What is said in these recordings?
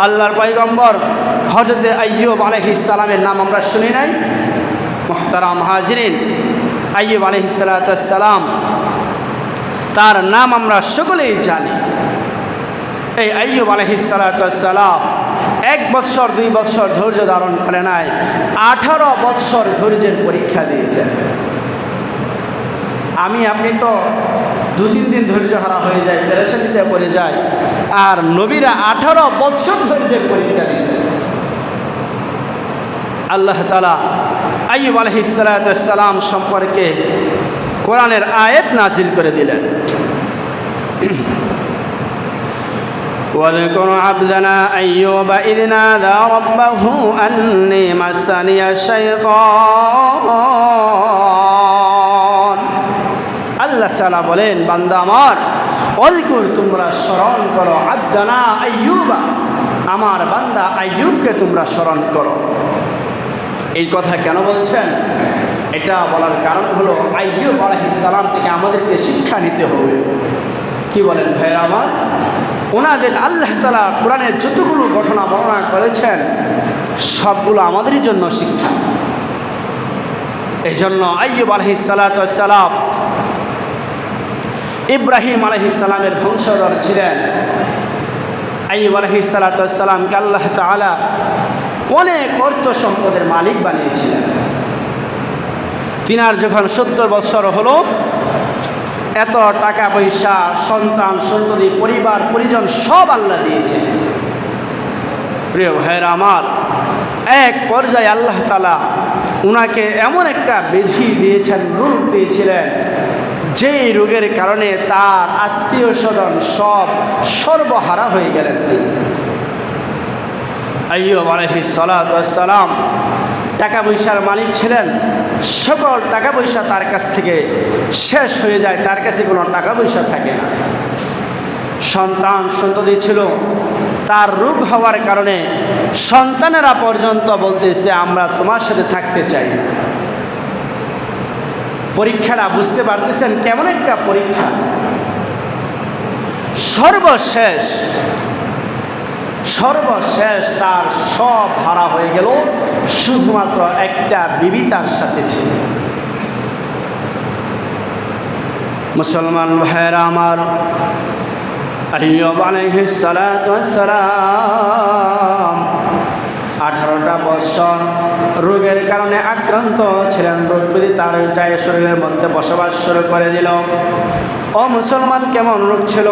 আল্লাহর পয়গম্বর হজরতে আইয়ুব আলহিসালামের নাম আমরা শুনি নাই। মোহতারাম হাজিরিন। আইয়ুব আলহিসাল্লাম তার নাম আমরা সকলেই জানি। এই আইয়ুব আলহিসাল্লাম এক বৎসর, দুই বৎসর ধৈর্য ধারণ করে নাই, আঠারো বৎসর ধৈর্যের পরীক্ষা দিয়েছেন। আমি আপনি তো দু তিন দিন ধৈর্য হারা হয়ে যায় পেরেশানিতে পড়ে যায় আর নবীরা আঠারো বৎসর ধৈর্যের পরীক্ষা দিয়েছেন আল্লাহ তালা আইব আলহিসাল্লাম সম্পর্কে কোরআনের আয়াত নাজিল করে দিলেন واذكر عبدنا أيوب إذ نادى ربه أني مسني الشيطان তালা বলেন, বান্দা আমার অধিকুর তোমরা স্মরণ করো, আবদানা আইয়ুবা, আমার বান্দা আইয়ুবকে তোমরা স্মরণ করো। এই কথা কেন বলছেন? এটা বলার কারণ হলো আইয়ুব আলহিসাল্লাম থেকে আমাদেরকে শিক্ষা নিতে হবে। কি বলেন ভাইয়ের আমার? ওনাদের আল্লাহ তালা কোরআনের যতগুলো ঘটনা বর্ণনা করেছেন, সবগুলো আমাদেরই জন্য শিক্ষা। এই জন্য আইয়ুব আলহিসাল্লাম ইব্রাহিম আলহিসাল্লামের বংশধর ছিলেন। আইব আলহিসাল্লামকে আল্লাহ তালা অনেক অর্থ সম্পদের মালিক বানিয়েছিলেন। তিনার যখন সত্তর বৎসর হলো, এত টাকা পয়সা, সন্তান, সন্ততি, পরিবার, পরিজন সব আল্লাহ দিয়েছে প্রিয় ভাইয়ের আমার, এক পর্যায়ে আল্লাহ তালা উনাকে এমন একটা বিধি দিয়েছেন, রূপ দিয়েছিলেন। যেই রোগের কারণে তার আত্মীয় স্বজন সব সর্বহারা হয়ে গেলেন তিনি। আইয়ব সালাম টাকা পয়সার মালিক ছিলেন। সকল টাকা পয়সা তার কাছ থেকে শেষ হয়ে যায়, তার কাছে কোনো টাকা পয়সা থাকে না। সন্তান সন্ততি ছিল। তার রোগ হওয়ার কারণে সন্তানেরা পর্যন্ত বলতেছে, আমরা তোমার সাথে থাকতে চাই না। পরীক্ষাটা বুঝতে পারতেছেন? কেমন একটা পরীক্ষা? সর্বশেষ সর্বশেষ তার সব হারা হয়ে গেল, শুধুমাত্র একটা বিবি তার সাথে ছিল। মুসলমান ভাইয়েরা আমার, আইয়ব সালাম আঠারোটা বৎসর। রোগের কারণে আক্রান্ত ছিলেন রোগ যদি তার গায়ে শরীরের মধ্যে বসবাস শুরু করে দিল। ও মুসলমান কেমন রোগ ছিল?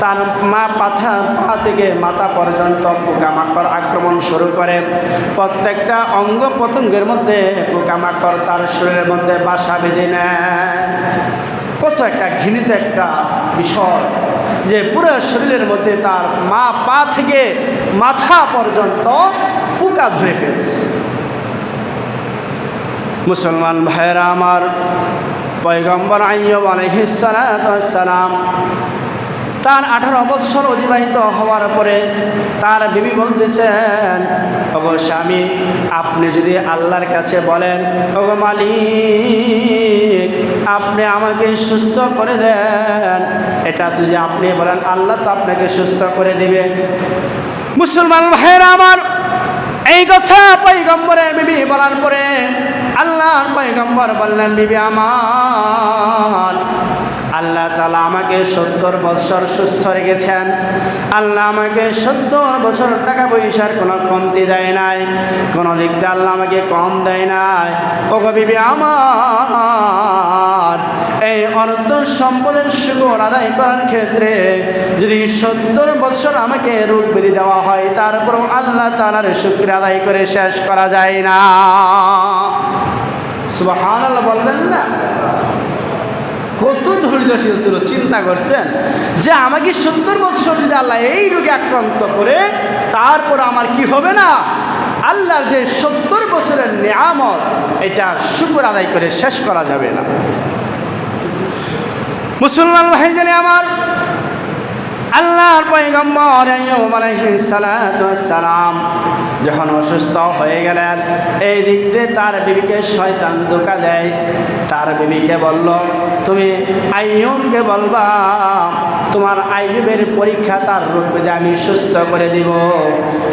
তার মা পাথা, পা থেকে মাথা পর্যন্ত পোকামাকড় আক্রমণ শুরু করে। প্রত্যেকটা অঙ্গ প্রত্যঙ্গের মধ্যে পোকামাকড় তার শরীরের মধ্যে বাসা বেঁধে নেয়। কত একটা ঘৃণিত একটা বিষয় যে পুরো শরীরের মধ্যে তার মা পা থেকে মাথা পর্যন্ত পোকা ধরে ফেলছে। মুসলমান ভাইয়েরা আমার পয়গম্বর আইয়ব তার আঠারো বৎসর অতিবাহিত হওয়ার পরে তার বিবি বলতেছেন, ওগো স্বামী, আপনি যদি আল্লাহর কাছে বলেন, ওগো মালিক, আপনি আমাকে সুস্থ করে দেন, এটা যদি আপনি বলেন, আল্লাহ তো আপনাকে সুস্থ করে দিবে। মুসলমান ভাইয়েরা আমার এই কথা পৈগম্বরের বিবি বলার পরে আল্লাহর পৈগম্বর বললেন বিবি আমার আল্লাহ তালা আমাকে সত্তর বছর সুস্থ রেখেছেন। আল্লাহ আমাকে সত্তর বছর টাকা পয়সার কোনো কমতি দেয় নাই। কোনো দিক দিয়ে আল্লাহ আমাকে কম দেয় নাই। ও বিবি আমার, এই অর্থ সম্পদের শুকর আদায় করার ক্ষেত্রে যদি সত্তর বছর আমাকে রোগ বেঁধে দেওয়া হয় তারপর আল্লাহ তালার শুক্র আদায় করে শেষ করা যায় না। সুবাহান বলবেন না? ধৈর্যশীল ছিল, চিন্তা করছেন যে আমাকে সত্তর বছর যদি আল্লাহ এই রোগে আক্রান্ত করে, তারপর আমার কি হবে না? আল্লাহর যে সত্তর বছরের নিয়ামত, এটা শুকুর আদায় করে শেষ করা যাবে না। মুসলমান ভাই জানে আমার, আল্লাহর পয়গম্বর সালাম যখন অসুস্থ হয়ে গেলেন, এই দিক দিয়ে তার বিবিকে শয়তান ধোকা দেয়। তার বিবিকে বলল, তুমি আইয়ুমকে বলবা তোমার আইয়ুবের পরীক্ষা তার রূপে আমি সুস্থ করে দিব।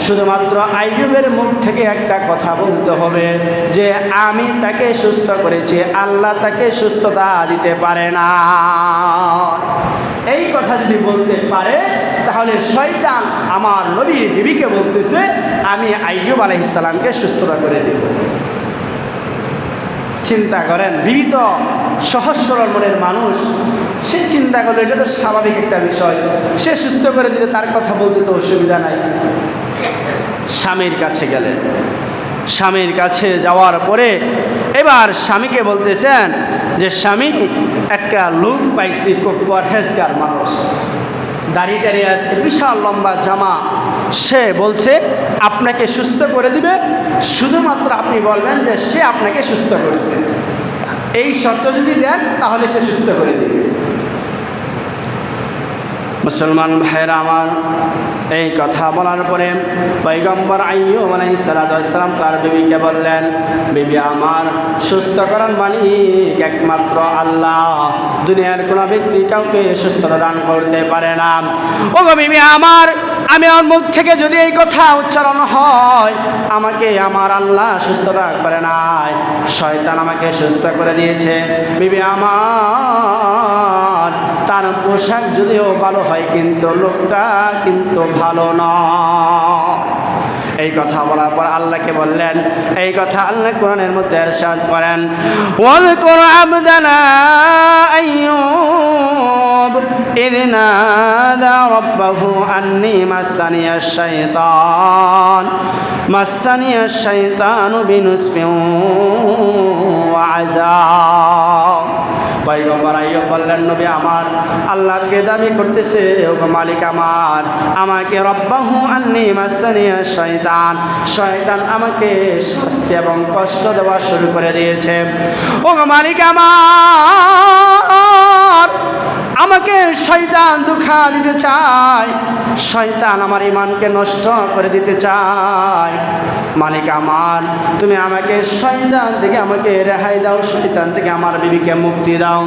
শুধুমাত্র আইয়ুবের মুখ থেকে একটা কথা বলতে হবে যে আমি তাকে সুস্থ করেছি, আল্লাহ তাকে সুস্থতা দিতে পারে না। এই কথা যদি বলতে পারে, তাহলে শয়তান আমার নবীর বিবিকে বলতেছে, আমি আইয়ুব আলাইসালামকে সুস্থতা করে দেব। চিন্তা করেন। বিবিত সহজ সরল মনের মানুষ, সে চিন্তা করল, এটা তো স্বাভাবিক একটা বিষয়। সে সুস্থ করে দিলে তার কথা বলতে তো অসুবিধা নাই। স্বামীর কাছে গেলেন। স্বামীর কাছে যাওয়ার পরে এবার স্বামীকে বলতেছেন যে, স্বামী, একটা লোক পাইছি খুব পরহেজগার মানুষ। দাড়ি টাড়ি আছে, বিশাল লম্বা জামা। সে বলছে, আপনাকে সুস্থ করে দিবে। শুধুমাত্র আপনি বলবেন যে, সে আপনাকে সুস্থ করছে। এই শর্ত যদি দেন, তাহলে সে সুস্থ করে দিবে। মুসলমান ভাইয়েরা আমার, এই কথা বলার পরে পৈগম্বর আইয়ুব আলাইহিস সালাম তার বিবিকে বললেন, বিবি আমার সুস্থ করার মালিক একমাত্র আল্লাহ। দুনিয়ার কোনো ব্যক্তি কাউকে সুস্থতা দান করতে পারে না। ও বিবি আমার, আমি আমার মুখ থেকে যদি এই কথা উচ্চারণ হয়, আমাকে আমার আল্লাহ সুস্থতা করে নাই। শয়তান আমাকে সুস্থ করে দিয়েছে। বিবি আমার পোশাক যদিও ভালো হয় কিন্তু লোকটা কিন্তু ভালো নয় এই কথা বলার পর আল্লাহকে বললেন এই কথা আল্লাহ কোরআনের মধ্যে এরশাদ করেন ওয়াজকুর আবদানা আইয়ুব إذ نادى ربه أني مسني الشيطان مسني الشيطان بنصب وعذاب পয়গম্বর আইয়ব বললেন, নবী আমার আল্লাহকে দাবি করতেছে, ওগো মালিক আমার, আমাকে রব্বাহু আন্নি মাসানিয়া শয়তান শয়তান আমাকে শাস্তি এবং কষ্ট দেওয়া শুরু করে দিয়েছে। ওগো মালিক আমার আমাকে শয়তান দুঃখা দিতে চায়। শয়তান আমার ইমানকে নষ্ট করে দিতে চায়। মালিক আমার, তুমি আমাকে শয়তান থেকে আমাকে রেহাই দাও, শয়তান থেকে আমার বিবিকে মুক্তি দাও।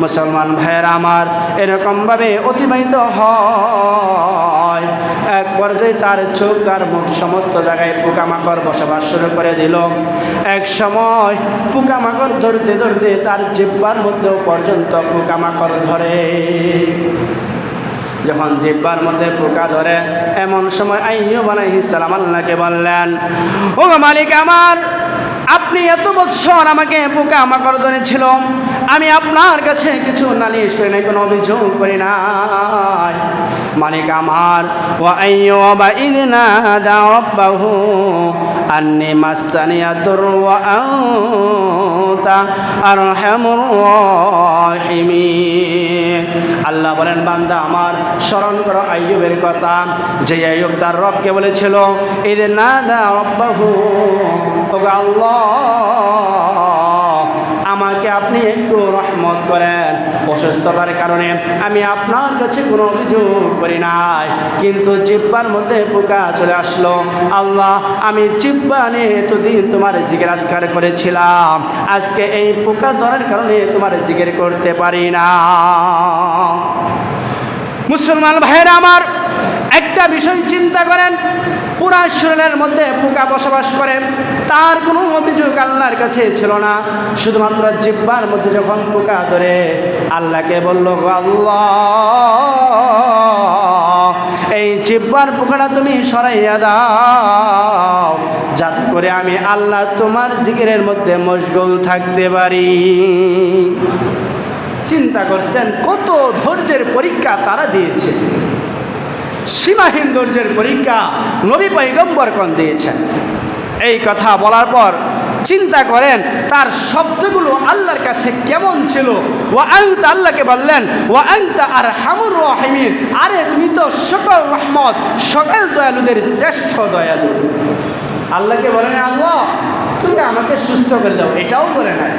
মুসলমান ভাইয়েরা আমার, এরকমভাবে অতিবাহিত হয়। এক পর্যায়ে তার চোখ তার মুখ সমস্ত জায়গায় পোকামাকড় বসবাস শুরু করে দিল। এক সময় পোকামাকড় ধরতে ধরতে তার জিব্বার মধ্যেও পর্যন্ত পোকামাকড় ধরে। যখন জিব্বার মধ্যে পোকা ধরে, এমন সময় আইয়ুব আলাইহিস সালাম আল্লাহকে বললেন ও মালিক আমার, আপনি এত বৎসর আমাকে পোকা মাকড় ধরেছিল, আমি আপনার কাছে কিছু নালিশ করি নাই, কোনো অভিযোগ করি নাই। মালিক আমার। ও আইয়ুব ইদ নাদা রাব্বাহু আন্নি মাসানিয়া দুর ওয়া আনতা আরহামুর রাহিমিন। আল্লাহ বলেন, বান্দা আমার, স্মরণ করো আইয়ুবের কথা। যে আইয়ুব তার রবকে বলেছিল ঈদ না দা রব্বাহু, ওগো আল্লাহ আপনি একটু রহমত করেন। অসুস্থতার কারণে আমি আপনার কাছে কোনো অভিযোগ করি নাই। কিন্তু জিব্বার মধ্যে পোকা চলে আসলো। আল্লাহ, আমি জিব্বা নিয়ে এতদিন তোমার জিগের আজকার করেছিলাম। আজকে এই পোকা ধরার কারণে তোমার জিগের করতে পারি না। মুসলমান ভাইয়েরা আমার একটা বিষয় চিন্তা করেন। পুরা শরীরের মধ্যে পোকা বসবাস করে, তার কোনো অভিযোগ আল্লাহর কাছে ছিল না। শুধুমাত্র জিব্বার মধ্যে যখন পোকা ধরে, আল্লাহকে বলল আল্লাহ, এই জিব্বার পোকাটা তুমি সরাইয়া দাও, যাতে করে আমি আল্লাহ তোমার জিকিরের মধ্যে মশগুল থাকতে পারি। চিন্তা করছেন, কত ধৈর্যের পরীক্ষা তারা দিয়েছে। সীমাহীন ধৈর্যের পরীক্ষা নবী পৈগম্বর কন দিয়েছেন? এই কথা বলার পর চিন্তা করেন, তার শব্দগুলো আল্লাহর কাছে কেমন ছিল? ও আংতা আল্লাহকে বললেন ও আংতা আর হামুর রহিমিন। আরে, তুমি তো সকল রহমত, সকল দয়ালুদের শ্রেষ্ঠ দয়ালু। আল্লাহকে বলেন আল্লাহ, তুমি আমাকে সুস্থ করে দাও। এটাও করে নাই।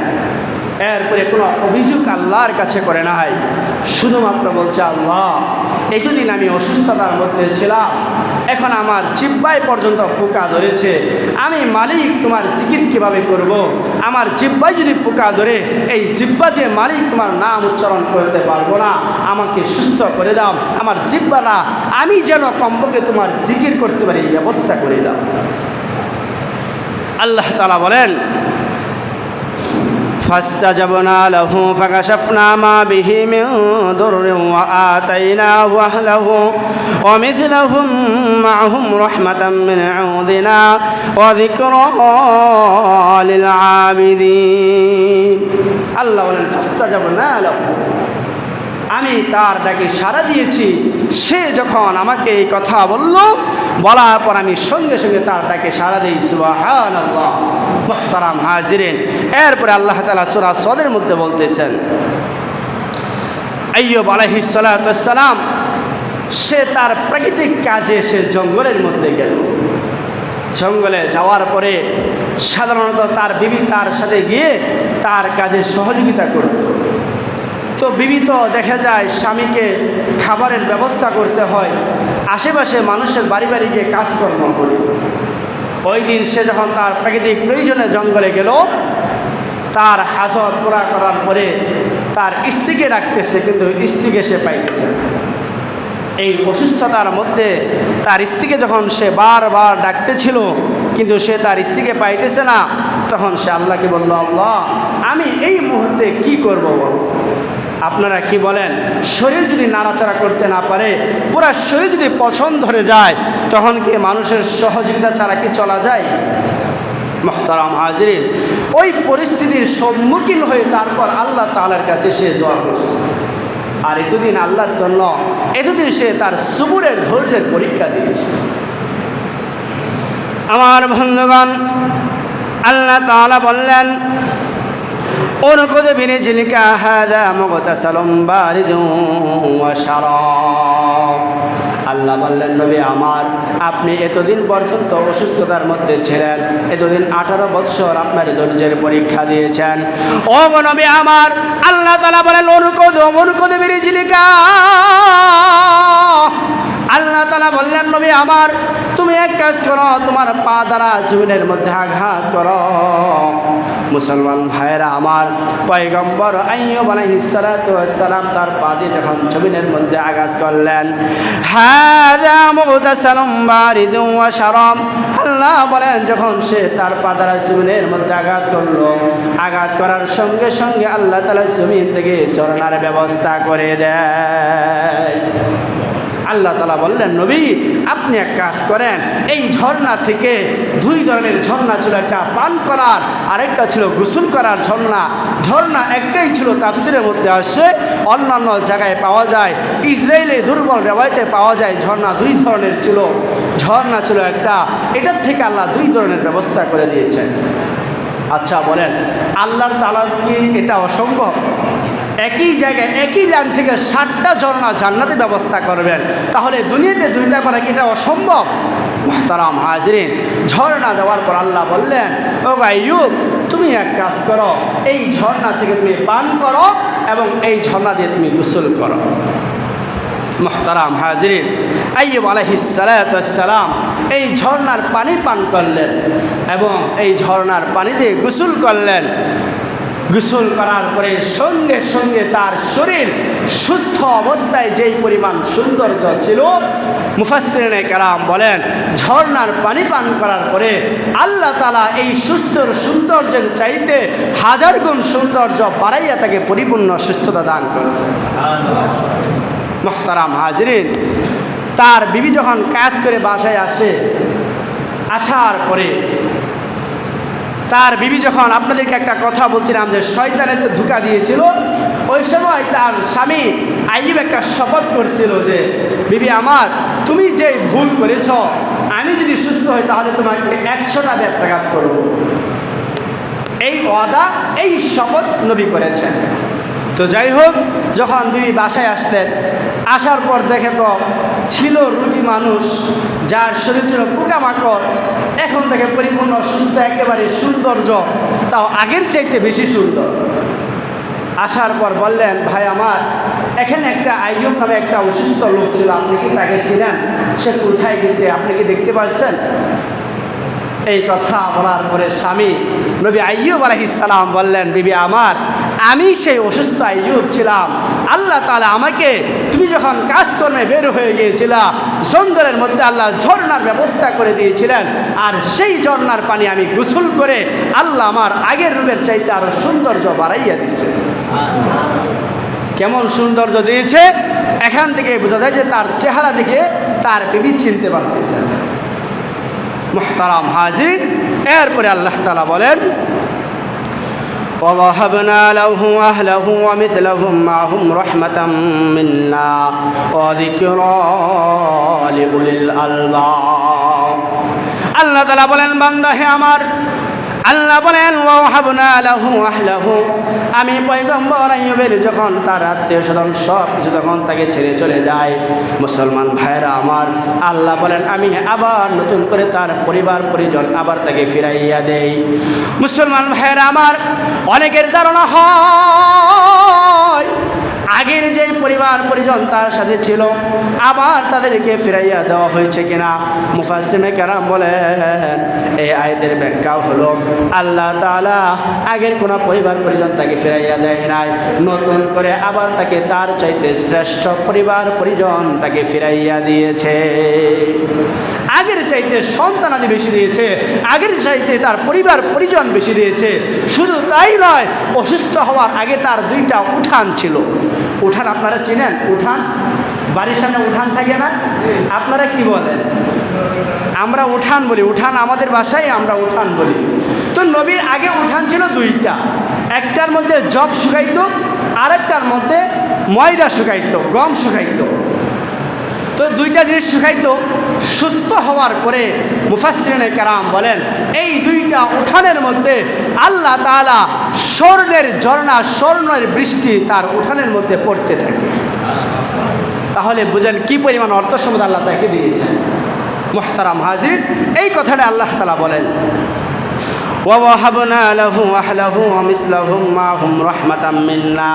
এরপরে কোনো অভিযোগ আল্লাহর কাছে করে নাই। শুধুমাত্র বলছে, আল্লাহ, এতদিন আমি অসুস্থতার মধ্যে ছিলাম, এখন আমার জিব্বাই পর্যন্ত পোকা ধরেছে। আমি মালিক, তোমার জিকির কীভাবে করব। আমার জিব্বাই যদি পোকা ধরে, এই জিব্বা দিয়ে মালিক তোমার নাম উচ্চারণ করতে পারব না। আমাকে সুস্থ করে দাও। আমার জিব্বা না আমি যেন কমপক্ষে তোমার জিকির করতে পারি, এই ব্যবস্থা করে দাও। আল্লাহ তালা বলেন فاستجبنا له فكشفنا ما به من ضر وآتيناه أهله ومثلهم معهم رحمة من عندنا وذكرى للعابدين الله ولن فاستجبنا له আমি তার ডাকে সাড়া দিয়েছি। সে যখন আমাকে এই কথা বলল, বলার পর আমি সঙ্গে সঙ্গে তার ডাকে সাড়া দিই সুবাহান হাজিরেন। এরপরে আল্লাহ তালা সুরা সদের মধ্যে বলতেছেন, আইয়ব আলহিসাল্লাম সে তার প্রাকৃতিক কাজে সে জঙ্গলের মধ্যে গেল। জঙ্গলে যাওয়ার পরে সাধারণত তার বিবি তার সাথে গিয়ে তার কাজে সহযোগিতা করত। তো বিবি তো দেখা যায় স্বামীকে খাবারের ব্যবস্থা করতে হয়। আশেপাশে মানুষের বাড়ি বাড়ি গিয়ে কাজকর্ম করে। ওই দিন সে যখন তার প্রাকৃতিক প্রয়োজনে জঙ্গলে গেল, তার হাজত পোড়া করার পরে তার স্ত্রীকে ডাকতেছে, কিন্তু স্ত্রীকে সে পাইতেছে এই অসুস্থতার মধ্যে তার স্ত্রীকে যখন সে বারবার ডাকতেছিল, কিন্তু সে তার স্ত্রীকে পাইতেছে না, তখন সে আল্লাহকে বলল, আল্লাহ, আমি এই মুহূর্তে কি করব বল? আপনারা কি বলেন? শরীর যদি নাড়াচাড়া করতে না পারে, পুরা শরীর যদি পছন্দ ধরে যায়, তখন কি মানুষের সহযোগিতা ছাড়া কি চলা যায়? মোহতারাম হাজিরিন, ওই পরিস্থিতির সম্মুখীন হয়ে তারপর আল্লাহ তালার কাছে সে দোয়া করছে। আর এতদিন আল্লাহর জন্য, এতদিন সে তার সুবুরের ধৈর্যের পরীক্ষা দিয়েছে। আমার বন্ধুগণ, আল্লাহ তাআলা বললেন اركض برجلك هذا مغتسل بارد وشراب আল্লাহ বললেন নবী আমার আপনি এতদিন পর্যন্ত অসুস্থতার মধ্যে ছিলেন এতদিন আঠারো বৎসর আপনার ধৈর্যের পরীক্ষা দিয়েছেন ও গো নবী আমার আল্লাহ তালা বলেন অনুকদ অনুকদ বিরিজিলিকা আল্লাহ তালা বললেন নবী আমার তুমি এক কাজ করো তোমার পা দ্বারা জমিনের মধ্যে আঘাত করো মুসলমান ভাইয়েরা, আমার পয়গম্বর আইয়ব তার পা দিয়ে যখন জমিনের মধ্যে আঘাত করলেন শারাব আল্লাহ বলেন, যখন সে তার পা দ্বারা জমিনের মধ্যে আঘাত করল, আঘাত করার সঙ্গে সঙ্গে আল্লাহ তাআলা জমিন থেকে ঝরনার ব্যবস্থা করে দেয়। আল্লাহ তালা বললেন, নবী, আপনি এক কাজ করেন, এই ঝর্ণা থেকে দুই ধরনের ঝর্ণা ছিল, একটা পান করার আরেকটা ছিল গোসল করার ঝর্ণা। ঝর্ণা একটাই ছিল তাফসিরের মধ্যে আসে, অন্যান্য জায়গায় পাওয়া যায়, ইসরায়েলে দুর্বল রেওয়ায়তে পাওয়া যায়, ঝর্ণা দুই ধরনের ছিল। ঝর্ণা ছিল একটা, এটার থেকে আল্লাহ দুই ধরনের ব্যবস্থা করে দিয়েছেন। আচ্ছা বলেন আল্লাহর তালা কি এটা অসম্ভব? একই জায়গায়, একই লাইন থেকে ষাটটা ঝর্ণা জান্নাতে ব্যবস্থা করবেন। তাহলে দুনিয়াতে দুইটা করা কি এটা অসম্ভব? মহতারাম হাজরিন, ঝর্ণা দেওয়ার পর আল্লাহ বললেন, ও ভাইয়ুব তুমি এক কাজ করো, এই ঝর্ণা থেকে তুমি পান করো এবং এই ঝর্ণা দিয়ে তুমি গোসল করো। মোহতারাম হাজরিন আইব আলহিসালাম এই ঝর্ণার পানি পান করলেন এবং এই ঝর্ণার পানি দিয়ে গোসল করলেন। গোসল করার পরে সঙ্গে সঙ্গে তার শরীর সুস্থ অবস্থায় যেই পরিমাণ সৌন্দর্য ছিল মুফাসরিনে কালাম বলেন ঝর্নার পানি পান করার পরে আল্লাহ তালা এই সুস্থর সৌন্দর্যের চাইতে হাজার গুণ সৌন্দর্য বাড়াইয়া তাকে পরিপূর্ণ সুস্থতা দান করছে। মোহতারাম হাজরিন, তার বিবি যখন কাজ করে বাসায় আসে, আসার পরে তার বিবি যখন আপনাদেরকে একটা কথা বলছিলাম যে শয়তানের ধোকা দিয়েছিল, ওই সময় তার স্বামী আইব একটা শপথ করছিল যে, বিবি আমার, তুমি যে ভুল করেছ, আমি যদি সুস্থ হই তাহলে তোমাকে একশোটা ব্যত্যাঘাত করব। এই ওয়াদা, এই শপথ নবী করেছেন। তো যাই হোক, যখন বিবি বাসায় আসলেন আসার পর দেখে তো ছিল রুগী মানুষ, যার শরীর ছিল পোকামাকড়, এখন দেখে পরিপূর্ণ সুস্থ একেবারে সৌন্দর্য, তাও আগের চাইতে বেশি সুন্দর। আসার পর বললেন, ভাই আমার, এখানে একটা আইয়ুব নামে একটা অসুস্থ লোক ছিল, আপনি কি তাকে ছিলেন সে কোথায় গেছে? আপনি কি দেখতে পাচ্ছেন এই কথা বলার পরে স্বামী নবী আইয়ুব আলহিসাল্লাম বললেন, বিবি আমার, আমি সেই অসুস্থ আইয়ুব ছিলাম। আল্লাহ তাআলা আমাকে, তুমি যখন কাজকর্মে বের হয়ে গিয়েছিল, জঙ্গলের মধ্যে আল্লাহ ঝর্ণার ব্যবস্থা করে দিয়েছিলেন। আর সেই ঝর্ণার পানি আমি গোসল করে আল্লাহ আমার আগের রূপের চাইতে আরও সৌন্দর্য বাড়াইয়া দিছে। কেমন সৌন্দর্য দিয়েছে? এখান থেকে বোঝা যায় যে তার চেহারা দেখে তার বিবি চিনতে পারতেছে মুহতারাম হাজির এরপরে আল্লাহ তালা বলেন ووهبنا له أهله ومثلهم معهم رحمة منا وذكرى لأولي الألباب আল্লাহ তালা বলেন বান্দা হে আমার আল্লাহ বলেন আমি পয়গম্বর আইয়ুবের যখন তার আত্মীয় স্বজন সব কিছু তখন তাকে ছেড়ে চলে যায় মুসলমান ভাইরা আমার, আল্লাহ বলেন, আমি আবার নতুন করে তার পরিবার, পরিজন আবার তাকে ফিরাইয়া দেই। মুসলমান ভাইরা আমার, অনেকের ধারণা হয় আগের যে পরিবার পরিজন তার সাথে ছিল, আবার তাদেরকে ফিরাইয়া দেওয়া হয়েছে কিনা? মুফাসিমে কেরাম বলেন, এই আয়তের ব্যাখ্যা হলো, আল্লাহ তাআলা আগের কোনো পরিবার পরিজন তাকে ফিরাইয়া দেয় নাই। নতুন করে আবার তাকে তার চাইতে শ্রেষ্ঠ পরিবার পরিজন তাকে ফিরাইয়া দিয়েছে। আগের চাইতে সন্তানাদি বেশি দিয়েছে, আগের চাইতে তার পরিবার পরিজন বেশি দিয়েছে। শুধু তাই নয়, অসুস্থ হওয়ার আগে তার দুইটা উঠান ছিল। উঠান আপনারা চিনেন? উঠান? বাড়ির সামনে উঠান থাকে না? আপনারা কি বলেন? আমরা উঠান বলি, উঠান আমাদের বাসায়, আমরা উঠান বলি। তো নবীর আগে উঠান ছিল দুইটা। একটার মধ্যে জব শুকাইত, আরেকটার মধ্যে ময়দা শুকাইত, গম শুকাইত। তো দুইটা জিনিস শুকাইতো সুস্থ হওয়ার পরে মুফাসরিনে কারাম বলেন, এই দুইটা উঠানের মধ্যে আল্লাহ তালা স্বর্ণের ঝর্ণা, স্বর্ণের বৃষ্টি তার উঠানের মধ্যে পড়তে থাকে। তাহলে বুঝেন কি পরিমাণ অর্থ সম্পদ আল্লাহ তাকে দিয়েছে মোহতারাম হাজির এই কথাটা আল্লাহ তালা বলেন। ওয়াহাবনা আলাহু আহলাহু মিসলাহুম মাহুম রহমাতাম মিন্না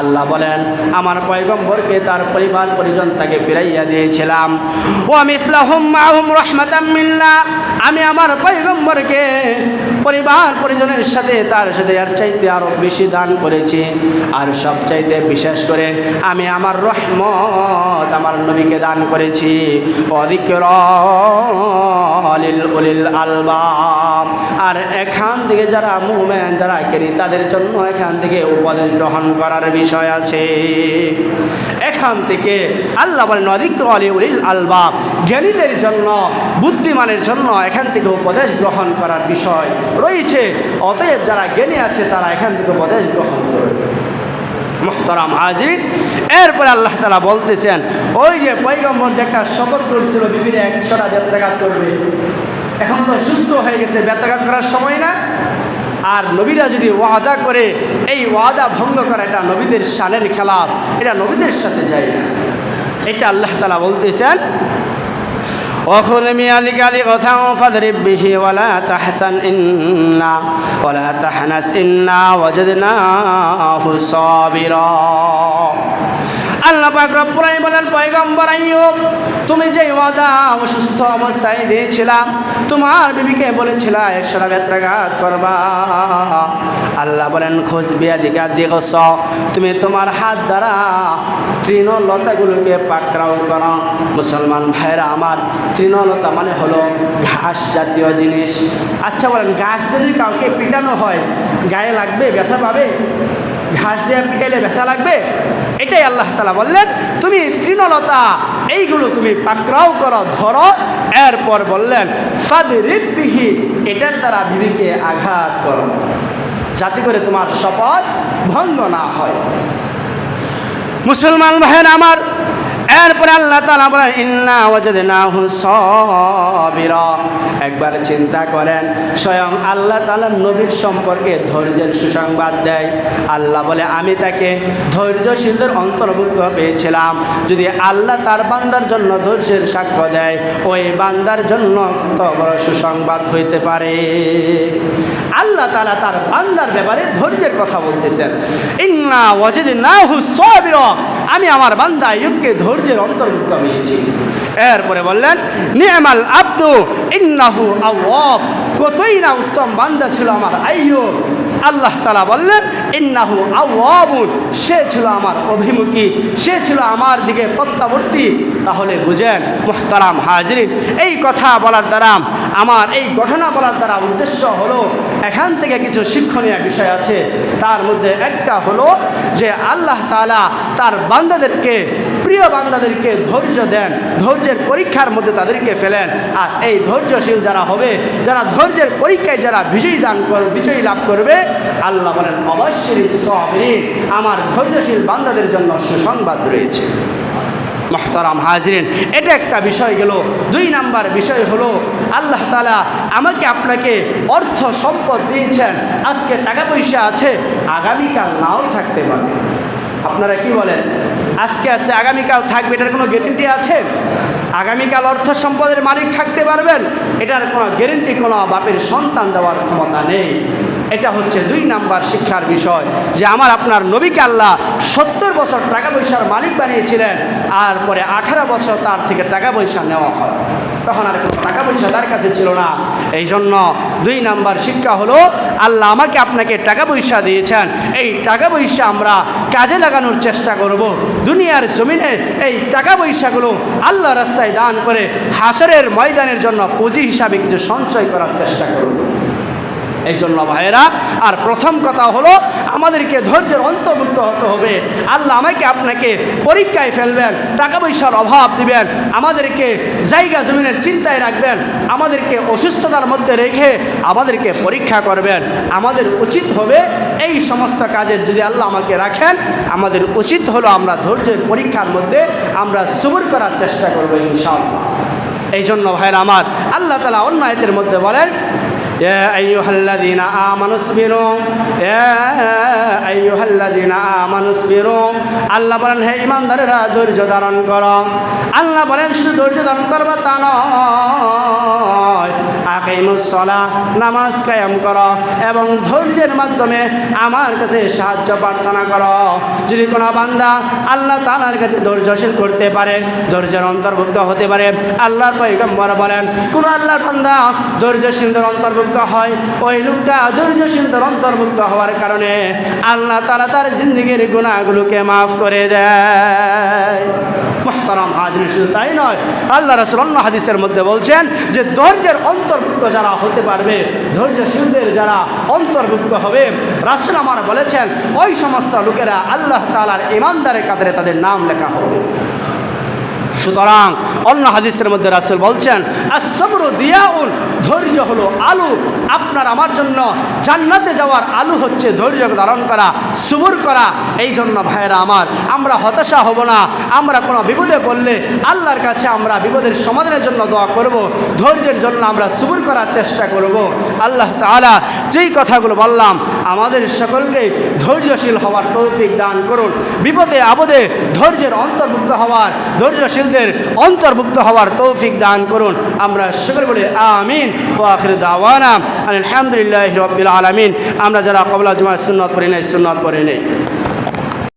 আল্লাহ বলেন, আমার পয়গম্বরকে তার পরিবার পরিজন তাকে ফিরাইয়া দিয়েছিলাম। ওয়া মিসলাহুম মাহুম রহমাতাম মিন্না। আমি আমার পয়গম্বরকে পরিবার পরিজনের সাথে তার সাথে আর চাইতে আরও বেশি দান করেছি। আর সব চাইতে বিশেষ করে আমি আমার রহমত আমার নবীকে দান করেছি। অধিক আলবাব। আর এখান থেকে যারা মুমেন, যারা কেরি তাদের জন্য এখান থেকে উপদেশ গ্রহণ করার বিষয় আছে। এখান থেকে আল্লাহ বলেন উলিল আলবাব। জ্ঞানীদের জন্য, বুদ্ধিমানের জন্য এখান থেকে উপদেশ গ্রহণ করার বিষয় রয়েছে। অতএব যারা জ্ঞানী আছে, তারা এখান থেকে উপদেশ গ্রহণ করবে। মোহতারাম হাজির এরপরে আল্লাহ তালা বলতেছেন, ওই যে পৈগম্বর যে একটা শপথ করেছিল, বিবিরে একশোটা যাত্রাঘাত করবে। এখন তো সুস্থ হয়ে গেছে ব্যত্রাঘাত করার সময় না আর নবীরা যদি ওয়াদা করে এই ওয়াদা ভঙ্গ করা এটা নবীদের শানের খেলাফ এটা নবীদের সাথে যায় না এটা আল্লাহ তালা বলতেছেন وخذ بيدك لغثا فاضرب به ولا تحزن إنا ولا تحنس إنا وجدناه صابرا আল্লাহ পাক রব্বুল আলামিন বলেন, পয়গম্বর তুমি যে ওয়াদা অসুস্থ অবস্থায় দিয়েছিলাম তোমার বিবিকে বলেছিলা একশোটা বেত্রাঘাত করবা। আল্লাহ বলেন, খোঁজ বিয়া দিকা দিগস তুমি তোমার হাত দ্বারা তৃণলতাগুলোকে পাকড়াও করো। মুসলমান ভাইরা আমার তৃণলতা মানে হলো ঘাস জাতীয় জিনিস। আচ্ছা বলেন, ঘাস যদি কাউকে পিটানো হয়, গায়ে লাগবে, ব্যথা পাবে? ঘাস দিয়ে পিটাইলে ব্যথা লাগবে? এটাই আল্লাহ তালা বললেন, তুমি তৃণলতা, এইগুলো তুমি পাকড়াও করো, ধরো। এরপর বললেন ফাদরিবিহি এটার দ্বারা বিবিকে আঘাত করো। যাতে করে তোমার শপথ ভঙ্গ না হয়। মুসলমান ভাইয়ের আমার এরপরে আল্লাহ তালা বলেন, ইন্না ওয়াজাদনাহু সবির। একবার চিন্তা করেন, স্বয়ং আল্লাহ তালা নবীর সম্পর্কে ধৈর্যের সুসংবাদ দেয়। আল্লাহ বলে, আমি তাকে ধৈর্যশীলদের অন্তর্ভুক্ত পেয়েছিলাম। যদি আল্লাহ তার বান্দার জন্য ধৈর্যের সাক্ষ্য দেয়, ওই বান্দার জন্য কত বড় সুসংবাদ হইতে পারে? আল্লাহ তালা তার বান্দার ব্যাপারে ধৈর্যের কথা বলতেছেন। ইন্না ওয়াজিদ না হুসবির আমি আমার বান্দা আয়ুবকে ধৈর্যের অন্তর্ভুক্ত হয়েছি এরপরে বললেন নিয়মাল আব্দু, ইন্নাহু আওয়াব। কতই না উত্তম বান্দা ছিল আমার আইয়ুব। আল্লাহ তালা বললেন, ইন্নাহু আওয়াবুন সে ছিল আমার অভিমুখী, সে ছিল আমার দিকে প্রত্যাবর্তী। তাহলে বুঝেন, মুহতারাম হাজরিন, এই কথা বলার দ্বারা, আমার এই ঘটনা বলার দ্বারা উদ্দেশ্য হলো, এখান থেকে কিছু শিক্ষণীয় বিষয় আছে। তার মধ্যে একটা হলো যে আল্লাহ তালা তার বান্দাদেরকে প্রিয় বান্দাদেরকে ধৈর্য দেন, ধৈর্যের পরীক্ষার মধ্যে তাদেরকে ফেলেন। আর এই ধৈর্যশীল যারা হবে, যারা ধৈর্যের পরীক্ষায় যারা বিজয়ী দান কর, বিজয়ী লাভ করবে, আল্লাহ বলেন, অবশ্যই সবরি আমার ধৈর্যশীল বান্দাদের জন্য সুসংবাদ রয়েছে। মহতারাম হাজরিন, এটা একটা বিষয় গেল। দুই নাম্বার বিষয় হলো, আল্লাহ তালা আমাকে আপনাকে অর্থ সম্পদ দিয়েছেন। আজকে টাকা পয়সা আছে, আগামীকাল নাও থাকতে পারে আপনারা কি বলেন? আজকে আছে, আগামীকাল থাকবে, এটার কোনো গ্যারেন্টি আছে? আগামীকাল অর্থ সম্পদের মালিক থাকতে পারবেন, এটার কোনো গ্যারেন্টি কোনো বাপের সন্তান দেওয়ার ক্ষমতা নেই। এটা হচ্ছে দুই নাম্বার শিক্ষার বিষয়, যে আমার আপনার নবীকে আল্লাহ সত্তর বছর টাকা পয়সার মালিক বানিয়েছিলেন, আর পরে আঠারো বছর তার থেকে টাকা পয়সা নেওয়া হয়। তখন আর কোনো টাকা পয়সা তার কাছে ছিল না। এই জন্য দুই নাম্বার শিক্ষা হলো, আল্লাহ আমাকে আপনাকে টাকা পয়সা দিয়েছেন। এই টাকা পয়সা আমরা কাজে লাগানোর চেষ্টা করব। দুনিয়ার জমিনে এই টাকা পয়সাগুলো আল্লাহ রাস্তায় দান করে হাসরের ময়দানের জন্য পুঁজি হিসাবে কিছু সঞ্চয় করার চেষ্টা করব। এই জন্য ভাইয়েরা, আর প্রথম কথা হলো, আমাদেরকে ধৈর্যের অন্তর্ভুক্ত হতে হবে। আল্লাহ আমাকে আপনাকে পরীক্ষায় ফেলবেন, টাকা পয়সার অভাব দিবেন, আমাদেরকে জায়গা জমিনের চিন্তায় রাখবেন, আমাদেরকে অসুস্থতার মধ্যে রেখে আমাদেরকে পরীক্ষা করবেন। আমাদের উচিত হবে এই সমস্ত কাজের যদি আল্লাহ আমাকে রাখেন, আমাদের উচিত হলো আমরা ধৈর্যের পরীক্ষার মধ্যে আমরা সুবর করার চেষ্টা করব ইনশাআল্লাহ। এই জন্য ভাইয়ের আমার, আল্লাহ তালা অন্য আয়াতের মধ্যে বলেন يا أيها الذين آمنوا اصبروا يا أيها الذين آمنوا اصبروا আল্লাহ বলেন হে ইমানদারেরা ধৈর্য ধারণ করো আল্লাহ বলেন শুধু ধৈর্য ধারণ করবো তা নয় আকিমুসলা নামাজ কায়াম করো এবং ধৈর্যের মাধ্যমে আমার কাছে সাহায্য প্রার্থনা করো। যদি কোনো বান্দা আল্লাহ তালার কাছে ধৈর্যশীল করতে পারে, ধৈর্যের অন্তর্ভুক্ত হতে পারে, আল্লাহর পৈগম্বর বলেন, কোন আল্লাহর বান্দা ধৈর্যশীলদের অন্তর্ভুক্ত হয়, ওই লোকটা ধৈর্যশীলদের অন্তর্ভুক্ত হওয়ার কারণে আল্লাহ তালা তার জিন্দগির গুণাগুলোকে মাফ করে দেয়। মোহতারাম হাজির শুধু তাই নয়, আল্লাহ রসুল অন্য হাদিসের মধ্যে বলছেন যে ধৈর্যের অন্তর্ভুক্ত যারা হতে পারবে, ধৈর্যশীলদের যারা অন্তর্ভুক্ত হবে, রাসুল আমার বলেছেন, ওই সমস্ত লোকেরা আল্লাহ তালার ইমানদারের কাতারে তাদের নাম লেখা হবে। সুতরাং অন্য হাদিসের মধ্যে রাসুল বলছেন আসবর দিয়াউন ধৈর্য হলো আলু। আপনার আমার জন্য জান্নাতে যাওয়ার আলু হচ্ছে ধৈর্য ধারণ করা, সুবুর করা। এই জন্য ভাইয়েরা আমার, আমরা হতাশা হব না। আমরা কোনো বিপদে পড়লে আল্লাহর কাছে আমরা বিপদের সমাধানের জন্য দোয়া করব। ধৈর্যের জন্য আমরা সুবুর করার চেষ্টা করব। আল্লাহ তাআলা যেই কথাগুলো বললাম, আমাদের সকলকে ধৈর্যশীল হওয়ার তৌফিক দান করুন। বিপদে, আপদে ধৈর্যের অন্তর্ভুক্ত হওয়ার, ধৈর্যশীলদের অন্তর্ভুক্ত হওয়ার তৌফিক দান করুন। আমরা সকল বলি আমিন ও আখির দাওয়ানা। আলহামদুলিল্লাহ রবিল আলমিন। আমরা যারা কবলা জুমার সুন্নত পড়ি নেই, সুন্নত পড়ি নেই।